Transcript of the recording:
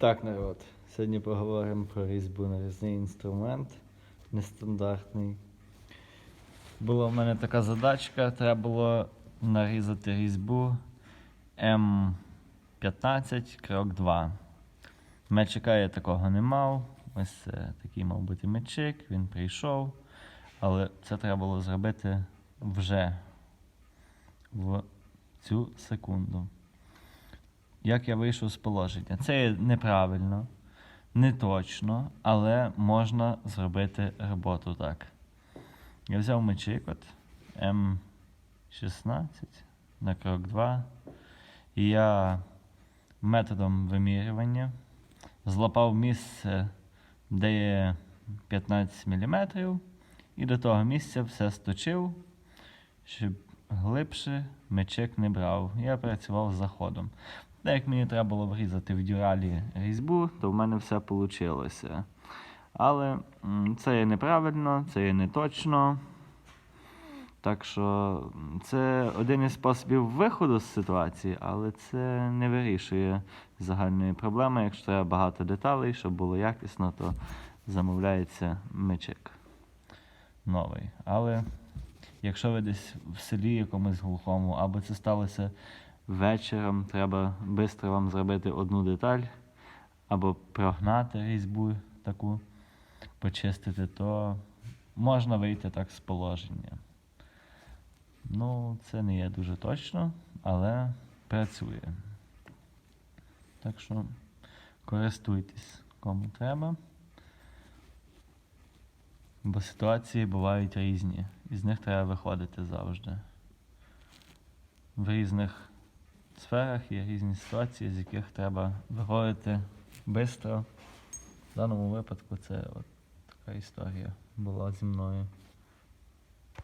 Так, народ. Сьогодні поговоримо про різьбу на різний інструмент нестандартний. Була в мене така задачка, треба було нарізати різьбу М15 крок 2. Мечика я такого не мав. Ось такий мав бути мечик, він прийшов. Але це треба було зробити вже в цю секунду. Як я вийшов з положення? Це неправильно, не точно, але можна зробити роботу так. Я взяв мечик от М16 на крок 2. І я методом вимірювання злапав місце, де є 15 мм, і до того місця все сточив, щоб глибше мечик не брав. Я працював з заходом. Так як мені треба було врізати в дюралі різьбу, то в мене все вийшло. Але це є неправильно, це є не точно. Так що це один із способів виходу з ситуації, але це не вирішує загальної проблеми. Якщо треба багато деталей, щоб було якісно, то замовляється мечик новий. Але якщо ви десь в селі якомусь глухому, або це сталося вечором, треба швидко вам зробити одну деталь, або прогнати різьбу таку, почистити, то можна вийти так з положення. Ну, це не є дуже точно, але працює. Так що користуйтесь кому треба. Бо ситуації бувають різні, і з них треба виходити завжди. В різних сферах є різні ситуації, з яких треба виходити швидко. В даному випадку це от така історія була зі мною.